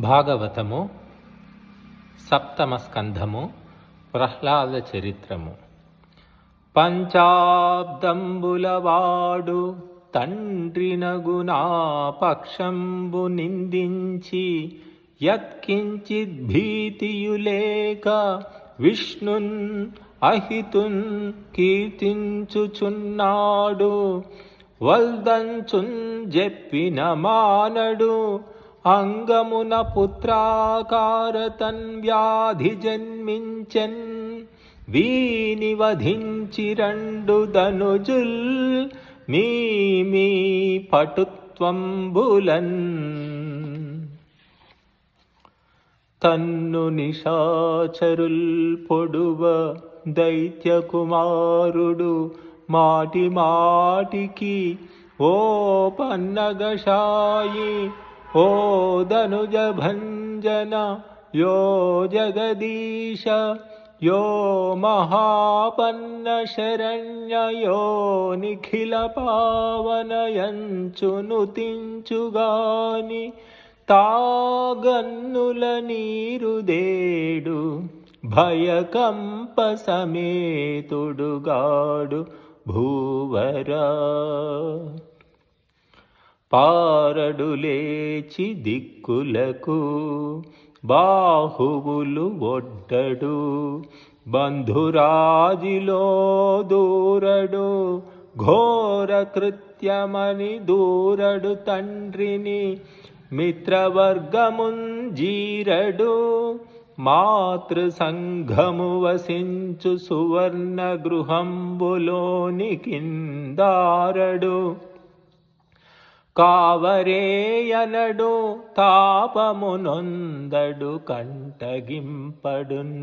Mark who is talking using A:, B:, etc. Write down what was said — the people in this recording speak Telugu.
A: భాగవతము సప్తమ స్కంధము ప్రహ్లాద చరిత్రము. పంచాబ్దంబులవాడు తండ్రినగునా పక్షంబు నిందించి యత్కించిద్ భీతియులేక విష్ణున్ అహితున్ కీర్తించుచున్నాడు. వల్దంచున్ జెప్పిన మానడు అంగమున పుత్రాకారతన్ వ్యాధి జన్మించన్ వీని వధించి రెండు ధనుజుల్ మీ మీ పటుత్వంబులన్. తన్ను నిశాచరుల్ పొడువ దైత్య కుమారుడు మాటి మాటికి ఓ పన్నగశాయి ఓ ధనుజ భంజన యో జగదీశ యో మహాపన్న శరణ్య యో నిఖిల పావనయంచును తించుగాని తాగన్నుల నీరుదేడు భయకంప సమేతుడుగాడు భూవరా. పారడులేచి దిక్కులకు బాహువులు ఒడ్డడు బంధురాజిలో దూరడు ఘోర కృత్యమని దూరడు తండ్రిని మిత్రవర్గముంజీరడు మాతృ సంఘము వసించు సువర్ణ గృహంబులోని కిందారడు. కావరేయనడు తాపమునొందడు కంటగింపడున్.